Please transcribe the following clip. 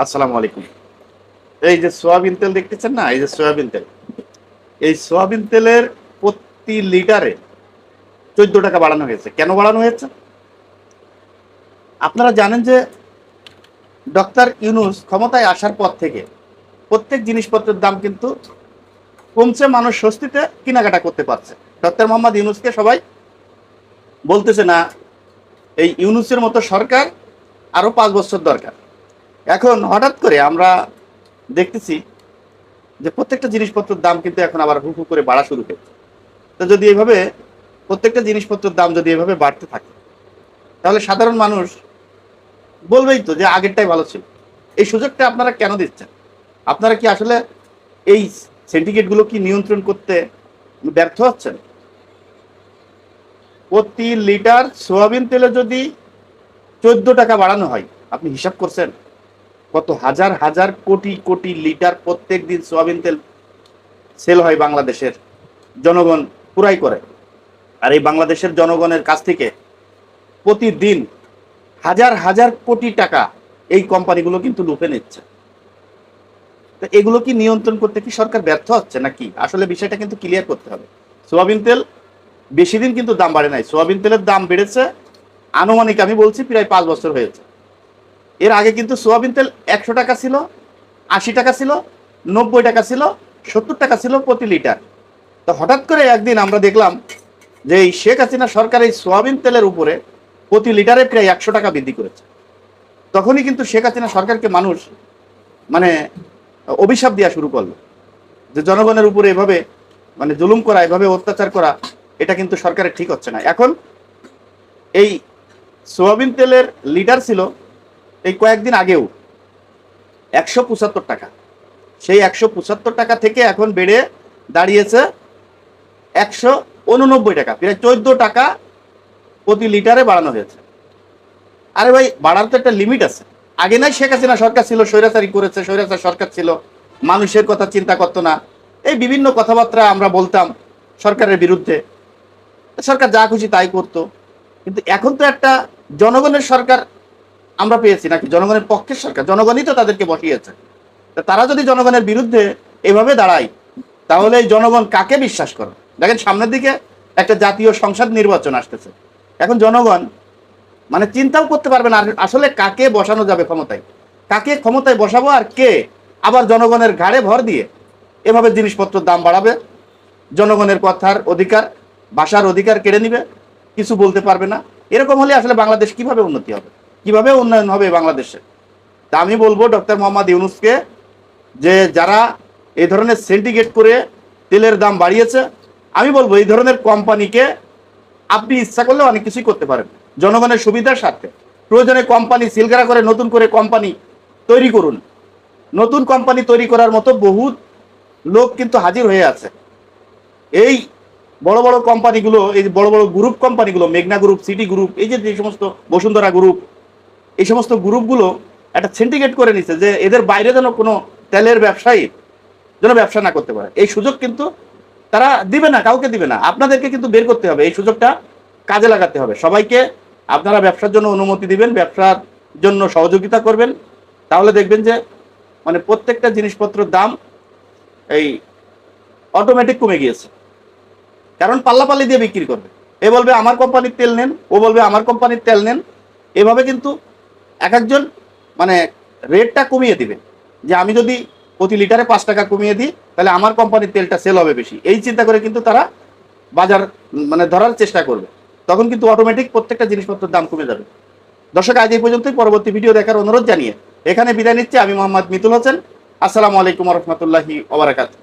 আসসালামু আলাইকুম। এই যে সোয়াবিন তেল দেখতেছেন না? এই যে সোয়াবিন তেল। এই সোয়াবিন তেলের প্রতি লিটারে চোদ্দ টাকা বাড়ানো হয়েছে। কেন বাড়ানো হয়েছে? আপনারা জানেন যে ডক্টর ইউনুস ক্ষমতায় আসার পর থেকে প্রত্যেক জিনিসপত্রের দাম কিন্তু কমছে, মানুষ স্বস্তিতে কেনাকাটা করতে পারছে। ডক্টর মোহাম্মদ ইউনুসকে সবাই বলতেছে না, এই ইউনুসের মতো সরকার আরও পাঁচ বছর দরকার। এখন হঠাৎ করে আমরা দেখতেছি যে প্রত্যেকটা জিনিসপত্রের দাম কিন্তু এখন আবার হু হু করে বাড়া শুরু করছে তো যদি এইভাবে প্রত্যেকটা জিনিসপত্রের দাম যদি এভাবে বাড়তে থাকে, তাহলে সাধারণ মানুষ বলবেই তো যে আগেরটাই ভালো ছিল। এই সুযোগটা আপনারা কেন দিচ্ছেন? আপনারা কি আসলে এই সিন্ডিকেটগুলো কি নিয়ন্ত্রণ করতে ব্যর্থ হচ্ছেন? প্রতি লিটার সোয়াবিন তেলে যদি চোদ্দ টাকা বাড়ানো হয়, আপনি হিসাব করছেন? কত হাজার হাজার কোটি কোটি লিটার প্রত্যেক দিন সোয়াবিন তেল সেল হয় বাংলাদেশের জনগণ পুরাই করে। আর এই বাংলাদেশের জনগণের কাছ থেকে প্রতিদিন হাজার হাজার কোটি টাকা এই কোম্পানিগুলো কিন্তু লুপে নিচ্ছে। তো এগুলো কি নিয়ন্ত্রণ করতে কি সরকার ব্যর্থ হচ্ছে নাকি? আসলে বিষয়টা কিন্তু ক্লিয়ার করতে হবে। সোয়াবিন তেল বেশি দিন কিন্তু দাম বাড়ে নাই। সোয়াবিন তেলের দাম বেড়েছে। আনুমানিক আমি বলছি প্রায় পাঁচ বছর হয়েছে। এর আগে কিন্তু সোয়াবিন তেল একশো টাকা ছিল, আশি টাকা ছিল, নব্বই টাকা ছিল, সত্তর টাকা ছিল প্রতি লিটার। তো হঠাৎ করে একদিন আমরা দেখলাম যে এই শেখ হাসিনা সরকার এই সোয়াবিন তেলের উপরে প্রতি লিটারে প্রায় একশো টাকা বৃদ্ধি করেছে। তখনই কিন্তু শেখ হাসিনা সরকারকে মানুষ মানে অভিশাপ দেওয়া শুরু করল যে জনগণের উপরে এভাবে মানে জুলুম করা, এভাবে অত্যাচার করা, এটা কিন্তু সরকারের ঠিক হচ্ছে না। এখন এই সোয়াবিন তেলের লিটার ছিল এই কয়েকদিন আগেও। একশো পঁচাত্তর টাকা। সেই একশো পঁচাত্তর টাকা থেকে এখন বেড়ে দাঁড়িয়েছে একশো উননব্বই টাকা। প্রায় চোদ্দ টাকা প্রতি লিটারে বাড়ানো হয়েছে। আরে ভাই, বাড়ার তো একটা লিমিট আছে। আগে নাই শেখ হাসিনা সরকার ছিল, স্বৈরাচারী করেছে, স্বৈরাচার সরকার ছিল। মানুষের কথা চিন্তা করতো না। এই বিভিন্ন কথাবার্তা আমরা বলতাম সরকারের বিরুদ্ধে। সরকার যা খুশি তাই করতো। কিন্তু এখন তো একটা জনগণের সরকার আমরা পেয়েছি নাকি জনগণের পক্ষের সরকার? জনগণই তো তাদেরকে বসিয়েছে। তারা যদি জনগণের বিরুদ্ধে এভাবে দাঁড়ায়, তাহলে এই জনগণ কাকে বিশ্বাস করে? দেখেন সামনের দিকে একটা জাতীয় সংসদ নির্বাচন আসতেছে। এখন জনগণ মানে চিন্তাও করতে পারবে না আসলে কাকে বসানো যাবে ক্ষমতায়? কাকে ক্ষমতায় বসাবো আর কে আবার জনগণের ঘাড়ে ভর দিয়ে এভাবে জিনিসপত্রের দাম বাড়াবে? জনগণের কথার অধিকার, ভাষার অধিকার কেড়ে নিবে? কিছু বলতে পারবে না? এরকম হলে আসলে বাংলাদেশ কীভাবে উন্নতি হবে? কীভাবে উন্নয়ন হবে বাংলাদেশে? তা আমি বলব ডক্টর মোহাম্মদ ইউনুসকে যে যারা এই ধরনের সিন্ডিকেট করে তেলের দাম বাড়িয়েছে, আমি বলব এই ধরনের কোম্পানিকে আপনি ইচ্ছা করলে অনেক কিছুই করতে পারেন। জনগণের সুবিধার স্বার্থে। প্রয়োজনে কোম্পানি সিলগারা করে নতুন করে কোম্পানি তৈরি করুন। নতুন কোম্পানি তৈরি করার মতো বহু লোক কিন্তু হাজির হয়ে আছে। এই বড় বড় কোম্পানিগুলো, এই বড় বড় গ্রুপ কোম্পানিগুলো, মেঘনা গ্রুপ সিটি গ্রুপ এই যে সমস্ত বসুন্ধরা গ্রুপ এই সমস্ত গ্রুপগুলো একটা সিন্ডিকেট করে নিছে যে এদের বাইরে যেন কোনো তেলের ব্যবসায়ী যেন ব্যবসা না করতে পারে। এই সুযোগ কিন্তু তারা দিবে না, কাউকে দিবে না। আপনাদেরকে কিন্তু বের করতে হবে। এই সুযোগটা কাজে লাগাতে হবে। সবাইকে আপনারা ব্যবসার জন্য অনুমতি দিবেন, ব্যবসার জন্য সহযোগিতা করবেন। তাহলে দেখবেন যে মানে প্রত্যেকটা জিনিসপত্রের দাম এই অটোমেটিক কমে গিয়েছে। কারণ পাল্লাপাল্লি দিয়ে বিক্রি করবে। এ বলবে, আমার কোম্পানির তেল নেন। ও বলবে, আমার কোম্পানির তেল নেন। এভাবে কিন্তু এক একজন মানে রেটটা কমিয়ে দিবে যে আমি যদি প্রতি লিটারে পাঁচ টাকা কমিয়ে দিই, তাহলে আমার কোম্পানির তেলটা সেল হবে বেশি। এই চিন্তা করে কিন্তু তারা বাজার মানে ধরার চেষ্টা করবে। তখন কিন্তু অটোমেটিক প্রত্যেকটা জিনিসপত্রের দাম কমে যাবে। দর্শক, আজ এই পর্যন্তই। পরবর্তী ভিডিও দেখার অনুরোধ জানিয়ে এখানে বিদায় নিচ্ছি। আমি মোহাম্মদ মিতুল হোসেন। আসসালামু আলাইকুম রহমতুল্লাহি ওবরাকাতু